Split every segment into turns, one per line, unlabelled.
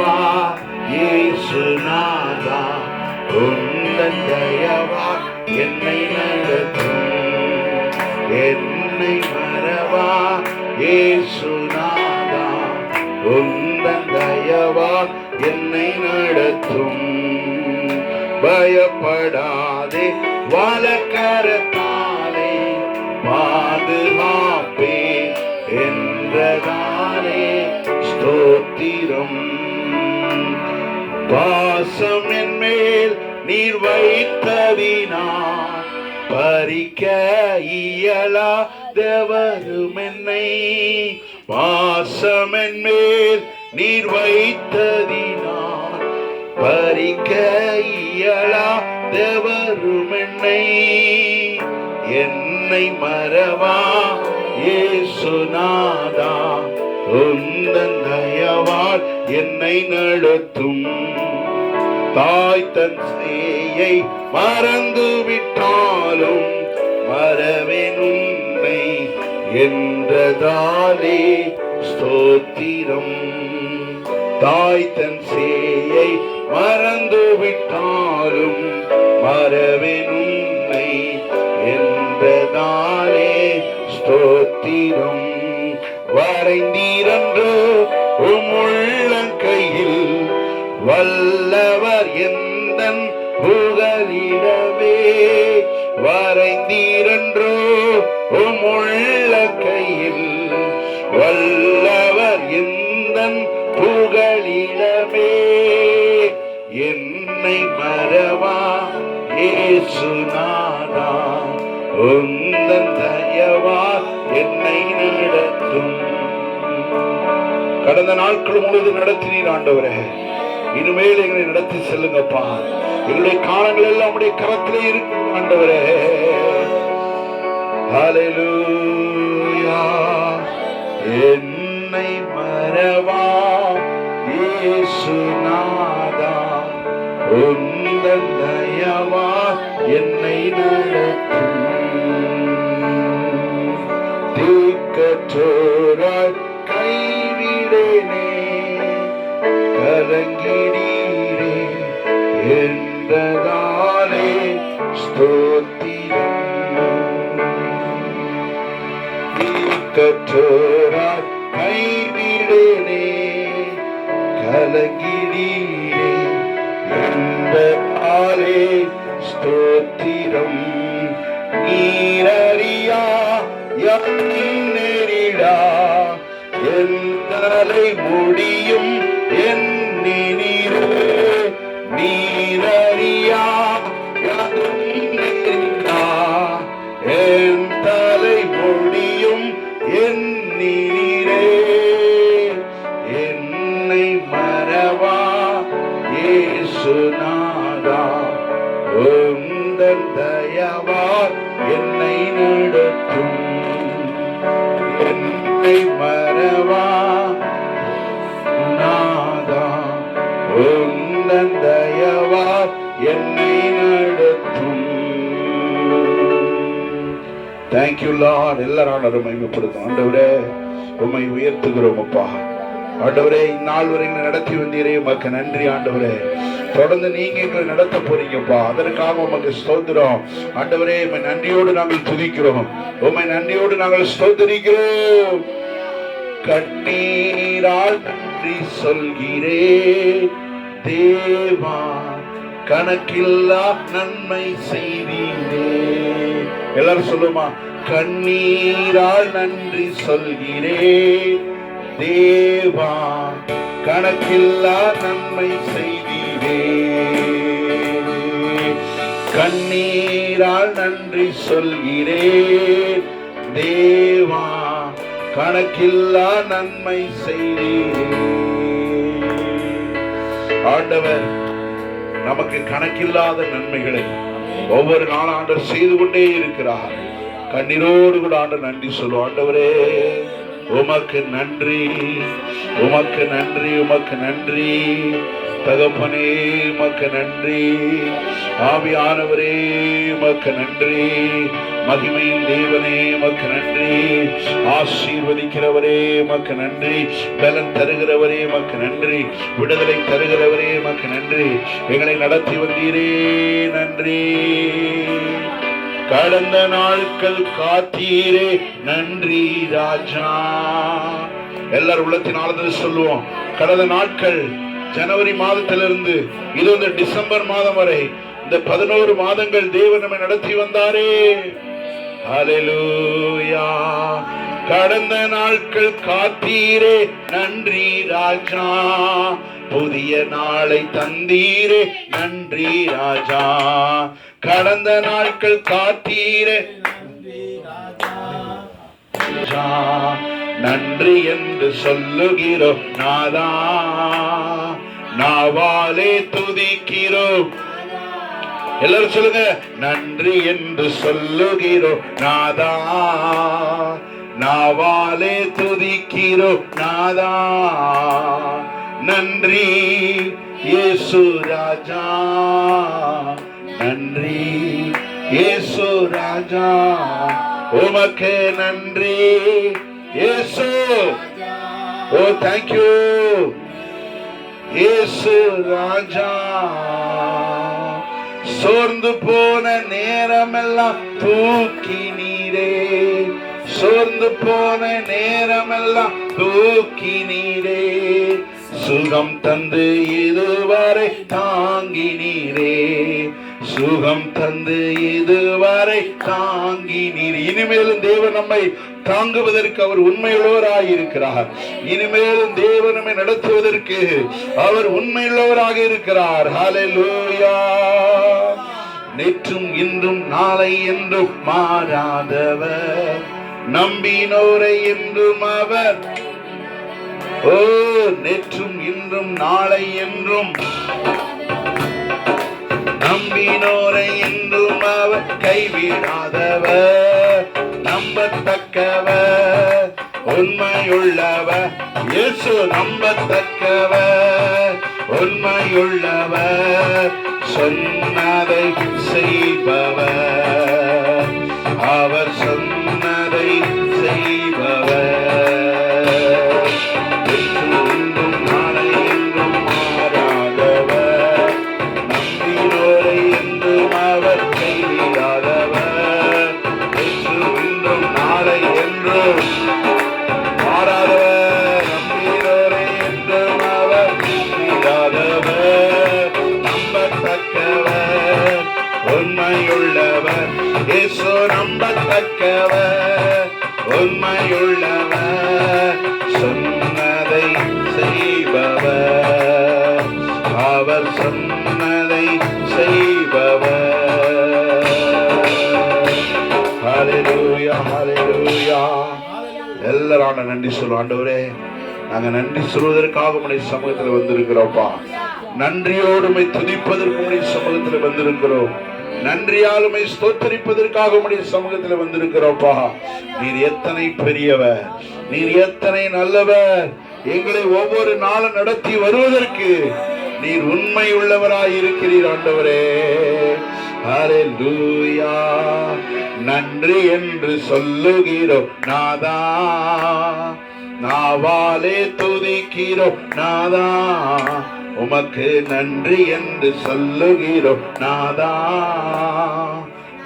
மறவா இயேசுநாதா உந்தன் தயவா என்னை நடத்தும் என்னை மறவா ஏசுநாதா உந்தன் தயவா என்னை நடத்தும் பயப்படாதே வலக்கரத்தாலே பாசம் என் மேல் நீர் வைத்ததினார். பறிக்க இயலாதவரும் என்னை. பாசம் என் மேல் நீர் வைத்ததினா பறிக்க இயலாதவரும் என்னை. என்னை மறவா ஏசுநாதா உந்தன் தயவால் என்னை நடத்தும். தாய் தன் ஸ்நேயை மறந்து விட்டாலும் மறவேன் என்றதாலே ஸ்தோத்திரம். தாய் தன் சேயை மறந்து விட்டாலும் மறவேன் என்றதாலே ஸ்தோத்திரம். வரைந்தீரன்றோ உம் வல்ல வல்லவர் எந்தன் புகலிடமே? வரைந்தீரன்றோ? உள்ள கையில் வல்லவர் எந்த புகலிடமே? என்னை மறவா? ஏசுநாதா உந்தன் தயவா? என்னை நடத்தும். கடந்த நாட்கள் முழுவதும் நடத்தினீர் ஆண்டவரே. இனிமேல் எங்களை நடத்தி செல்லுங்கப்பா. எங்களுடைய காலங்கள் எல்லாம் உடைய கரத்திலே இருக்கு ஆண்டவரே. ஹalleluya. என்னை மறவா இயேசுநாதா. உந்தன் தயவா என்னை நடத்தும். தீக்கற்றோராய் தீக்கற்றோராய் கைவிடனே கலங்கிடீரே என்றதாலே ஸ்தோத்திரம். நீரறியா நேரிடா என் தலை முடியும் முடியும் என்னை மறவா? ஏசுநாதா உந்தன் தயவா என்னை நடத்தும். என்னை மறவா? நாதா உந்தன் தயவா என்னை நடத்தும் தேங்க்யூ லார்ட் எல்லாரும் மகிமைப்படுத்தும் ஆண்டவரே உம்மை உயர்த்துகிறோம் அப்பா. ஆண்டவரே இந்நாள் வரை நடத்தி வந்தீரே. உமக்கு நன்றி ஆண்டவரே. தொடர்ந்து நீங்க எங்களை நடத்த போறீங்கப்பா அதற்காக உமக்கு ஸ்தோத்திரம். ஆண்டவரே உண்மை நன்றியோடு நாங்கள் துதிக்கிறோம். உம்மை நன்றியோடு நாங்கள் ஸ்தோத்தரிக்கிறோம். கண்ணீரால் நன்றி சொல்கிறே தேவா கணக்கில்லா நன்மை செய்தீரே. எல்லாரும் சொல்லுமா கண்ணீரால் நன்றி சொல்கிறே. தேவா கணக்கில்லா நன்மை செய்தீரே. கண்ணீரால் நன்றி சொல்கிறே. தேவா கணக்கில்லா நன்மை செய்தீரே. ஆண்டவர் நமக்கு கணக்கில்லாத நன்மைகளை ஒவ்வொரு நாளும் ஆண்டவர் செய்து கொண்டே இருக்கிறார். கண்ணீரோடு கூட ஆண்டவர் நன்றி சொல்லுவோம் ஆண்டவரே. உமக்கு நன்றி உமக்கு நன்றி உமக்கு நன்றி. தகப்பனே உமக்கு நன்றி. ஆவியானவரே உமக்கு நன்றி. மகிமையின் தேவனே மக்கு நன்றி. ஆசீர்வதிக்கிறவரே மக்கு நன்றி. பலன் தருகிறவரே மக்கு நன்றி. விடுதலை தருகிறவரே மக்கு நன்றி. எங்களை நடத்தி வந்தீரே நன்றி. கடந்த நாட்கள் காத்தீரே நன்றி ராஜா. எல்லாரும் உள்ளத்தின் சொல்லுவோம். கடந்த நாட்கள் ஜனவரி மாதத்திலிருந்து இது வந்து டிசம்பர் மாதம் வரை இந்த பதினோரு மாதங்கள் தேவன் நம்மை நடத்தி வந்தாரே. ஹalleluya கடந்த நாட்கள் காத்தீரே. நன்றி ராஜா. புதிய நாளை தந்தீரே. நன்றி ராஜா. கடந்த நாட்கள் காத்தீரே. ராஜா நன்றி என்று சொல்லுகிறோம் நாதா. நாவாலே துதிக்கிறோம் எல்லாரும் சொல்லுங்க நன்றி என்று சொல்லுகிறோம் நாதா. நாவாலே துதிக்கிறோம் நாதா. நன்றி இயேசு ராஜா. நன்றி இயேசு ராஜா. உமக்கு நன்றி இயேசு. ஓ தேங்க்யூ இயேசு ராஜா. சோர்ந்து போன நேரமெல்லாம் தூக்கி நீரே. சோர்ந்து போன நேரமெல்லாம் தூக்கி நீரே. சுகம் தந்து இதுவரை தாங்கி நீரே. சுகம் தந்து இதுவரை தாங்கி நீர். இனிமேலும் தேவன் நம்மை தாங்குவதற்கு அவர் உண்மையுள்ளவராக இருக்கிறார் இனிமேலும் தேவன் நம்மை நடத்துவதற்கு அவர் உண்மையுள்ளவராக இருக்கிறார். ஹalleluya நேற்றும் இன்றும் நாளை என்றும் மாறாதவர். நம்பினோரை என்றும் அவர். ஓ நேற்றும் இன்றும் நாளை என்றும். நம்பினோரை என்றும் அவர் கைவிடாதவர். நம்பத்தக்கவர் உண்மையுள்ளவர். இயேசு நம்பத்தக்கவர். உண்மையுள்ளவர் சொன்னதை செய்பவர். அவர் சொன்னதை செய்பவர். என்றும் நாளை மாறாதவர். நம்பினோரை என்றும் அவர் கைவிடாதவர். என்றும் நாளை என்றும் நம்பத்தக்கவர் உண்மையுள்ளவர் சொன்னதை செய்பவர். அவர் சொன்னதை செய்பவர். ஹalleluya ஹalleluya. எல்லாரும் நன்றி சொல்லுவோம் ஆண்டவரே. நாங்க நன்றி சொல்வதற்காக உடைய சமூகத்தில் வந்திருக்கிறோம்ப்பா. நன்றியோடு துதிப்பதற்கு உடைய சமூகத்தில் வந்திருக்கிறோம். நன்றியாலுமை ஸ்தோத்தரிப்பதற்காக உடைய சமூகத்தில் வந்திருக்கிறோப்பா. நீர் எத்தனை பெரியவர் நீர் எத்தனை நல்லவர். எங்களை ஒவ்வொரு நாளும் நடத்தி வருவதற்கு நீர் உண்மை உள்ளவராய் இருக்கிறீர் ஆண்டவரே. ஹalleluya நன்றி என்று சொல்லுகிறோம் நாதா. நாவாலே துதிக்கிறோம் நாதா. உமக்கு நன்றி என்று சொல்லுகிறோம். நாதா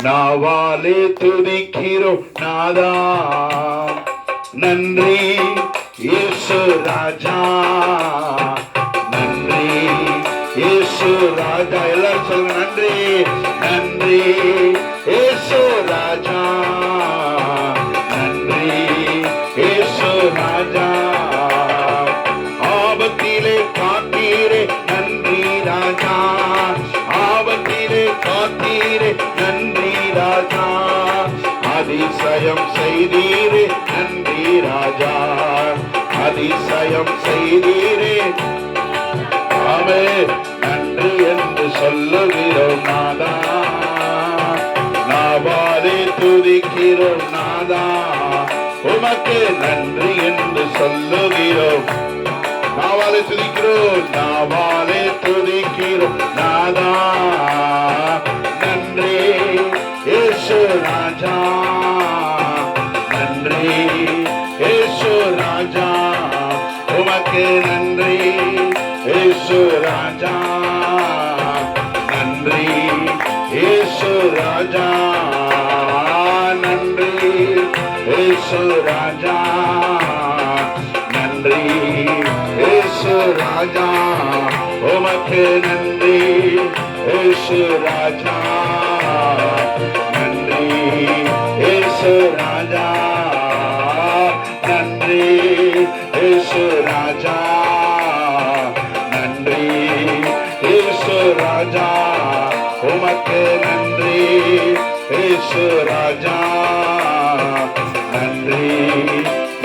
நாவாலே துதிக்கிறோம். நாதா நன்றி. இயேசு ராஜா நன்றி. இயேசு ராஜா எல்லாரும் சொல்லுங்க நன்றி. நன்றி. இயேசு ராஜா. அதிசயம் செய்தீரே நன்றி ராஜா. அதிசயம் செய்தீரே. ஆமே நன்றி என்று சொல்லுகிறோம் நாதா. நாவாலே துதிக்கிறோம் நாதா. உமக்கு நன்றி என்று சொல்லுகிறோம். நாவாலே துதிக்கிறோம் நாவாலே துதிக்கிறோம் நாதா. நன்றி ராஜா. நன்றி இயேசு ராஜா உமக்கு நன்றி. இயேசு ராஜா நன்றி. இயேசு ராஜா நன்றி. இயேசு ராஜா நன்றி. இயேசு ராஜா உமக்கு நன்றி. இயேசு ராஜா நன்றி. இயேசு ராஜா இயேசு ராஜா நன்றி.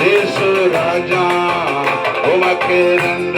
இயேசு ராஜா உமக்கு நன்றி.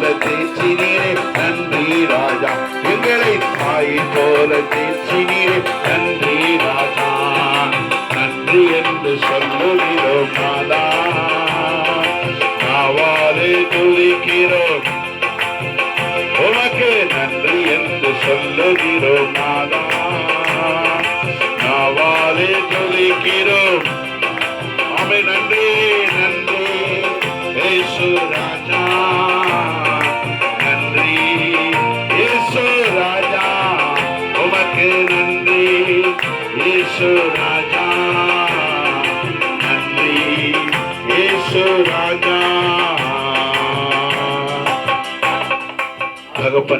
போல தேச்சினீரே நன்றி ராஜா. எங்களை தாய் போல தேச்சினீரே நன்றி ராஜா. நன்றி என்று சொல்லுகிறோம்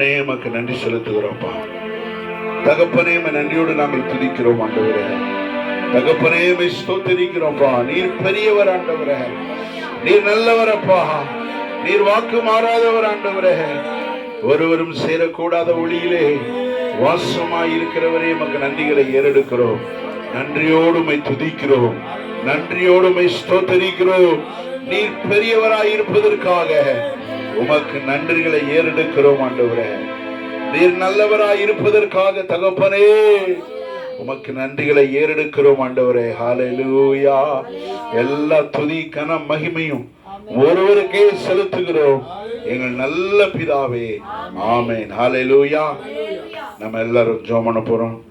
தகப்பனே எமக்கு நன்றி செலுத்துகிறோம்ப்பா. தகப்பனே உம்மை நன்றியோடு நாங்கள் துதிக்கிறோம் ஆண்டவரே. தகப்பனே ஸ்தோத்தரிக்கிறோம்ப்பா. நீர் பெரியவர் ஆண்டவரே. நீர் நல்லவரப்பா. நீர் வாக்கு மாறாதவர் ஆண்டவரே. ஒருவரும் சேரக்கூடாத ஒளியிலே வாசமாய் இருக்கிறவரே எமக்கு நன்றிகளை ஏறெடுக்கிறோம். நன்றியோடுமை துதிக்கிறோம். நன்றியோடுமை ஸ்தோத்தரிக்கிறோம். நீர் பெரியவராய் இருப்பதற்காக உமக்கு நன்றிகளை ஏறெடுக்கிறோம் ஆண்டவரே. நீர் நல்லவராய் இருப்பதற்காக தகப்பனே உமக்கு நன்றிகளை ஏறெடுக்கிறோம் ஆண்டவரே. ஹalleluya. எல்லா துதி கன மகிமையும் ஒருவருக்கே செலுத்துகிறோம். எங்கள் நல்ல பிதாவே. ஆமேன். ஹalleluya. நம்ம எல்லாரும் ஜோமன பண்ண போறோம்.